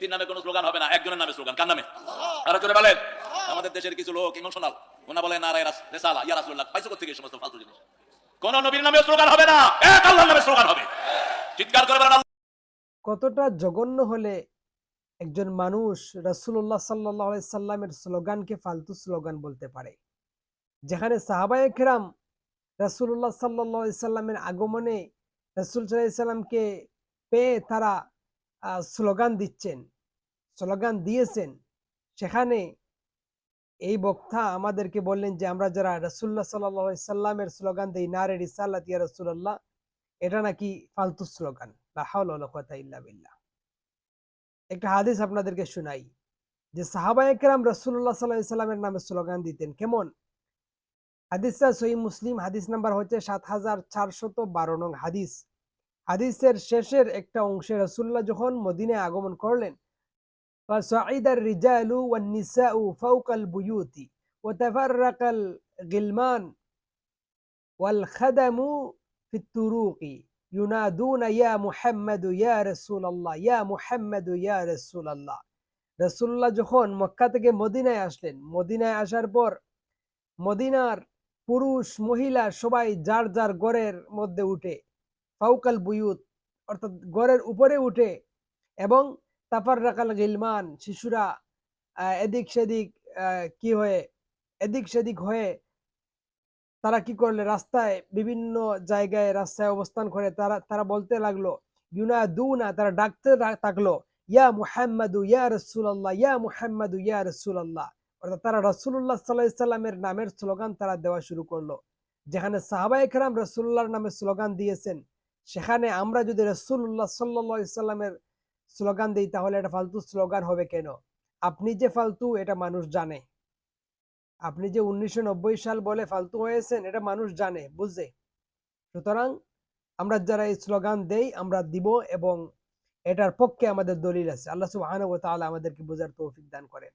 ব্যক্তির নামে কোনো স্লোগান হবে না, একজনের নামে স্লোগান। কার নামে? আরও জোরে বলেন। আমাদের দেশের কিছু লোক ইমোশনাল। ওনা বলে না রেসালা, ইয়া রাসূলুল্লাহ, পাইছো কোথেকে সমস্ত ফালতু জিনিস? কোন নবীর নামে স্লোগান হবে না, এক আল্লাহর নামে স্লোগান হবে। চিৎকার করে বলেন কতটা জঘন্য হলে একজন মানুষ রাসূলুল্লাহ সাল্লাহ সাল্লামের স্লোগানকে ফালতু স্লোগান বলতে পারে। যেখানে সাহাবায়ে কেরাম রাসূলুল্লাহ সাল্লাহ সাল্লামের আগমনে রাসূল সাল্লাল্লাহু সাল্লামকে পেয়ে তারা স্লোগান দিচ্ছেন, স্লোগান দিয়েছেন। সেখানে এই বক্তা আমাদেরকে বললেন যে, আমরা যারা রাসূলুল্লাহ সাল্লাহ সাল্লামের স্লোগান দিই, নারে রিসাল্লাত ইয়া রাসূলুল্লাহ এটা নাকি ফালতু স্লোগান। বিল্লাহ। একটা হাদিস আপনাদেরকে শোনাই, যে সাহাবায়ে কেরাম রাসূলুল্লাহ সাল্লাল্লাহু আলাইহি সাল্লামের নামে স্লোগান দিতেন। কেমন? হাদিসটা সহি মুসলিম, হাদিস নাম্বার হচ্ছে সাত হাজার চারশত বারো নং হাদিস। হাদিসের শেষের একটা অংশে রাসূলুল্লাহ যখন মদিনায় আগমন করলেন فصعد الرجال والنساء فوق البيوت وتفرق الغلمان والخدم في الطرق ينادون يا محمد يا رسول الله يا محمد يا رسول الله রসুল্লাহ যখন মক্কা থেকে মদিনায় আসলেন মদিনায় আসার পর মদিনার পুরুষ মহিলা সবাই যার যার গড়ের মধ্যে উঠে ফাউকাল বুয়ুত, অর্থাৎ গড়ের উপরে উঠে এবং তাফার রাকাল গিলমান, শিশুরা এদিক সেদিক কি হয়ে, এদিক সেদিক হয়ে তারা কি করলে, রাস্তায়, বিভিন্ন জায়গায় রাস্তায় অবস্থান করে, তারা তারা বলতে লাগল ইউনা দুনা তারা ডাকতে থাকল, ইয়া মুহাম্মাদু, ইয়া রসুল্লাহ ইয়া মুহাম্মাদু, ইয়া রসুল্লাহ অর্থাৎ তারা রসুল্লাহ সাল্লাহ সাল্লামের নামের স্লোগান তারা দেওয়া শুরু করল, যেখানে সাহাবাই কেরাম রসুল্লাহর নামে স্লোগান দিয়েছেন সেখানে আমরা যদি রসুল্লাহ সাল্লাহ সাল্লামের স্লোগান দিই, তাহলে এটা ফালতু স্লোগান হবে কেন? আপনি যে ফালতু, এটা মানুষ জানে। আপনি যে উনিশশো নব্বই সাল বলে ফালতু হয়েছেন, এটা মানুষ জানে বুঝে সুতরাং আমরা যারা এই স্লোগান দেই, আমরা দিব এবং এটার পক্ষে আমাদের দলিল আছে। আল্লাহ তাআলা আমাদেরকে বোঝার তৌফিক দান করেন।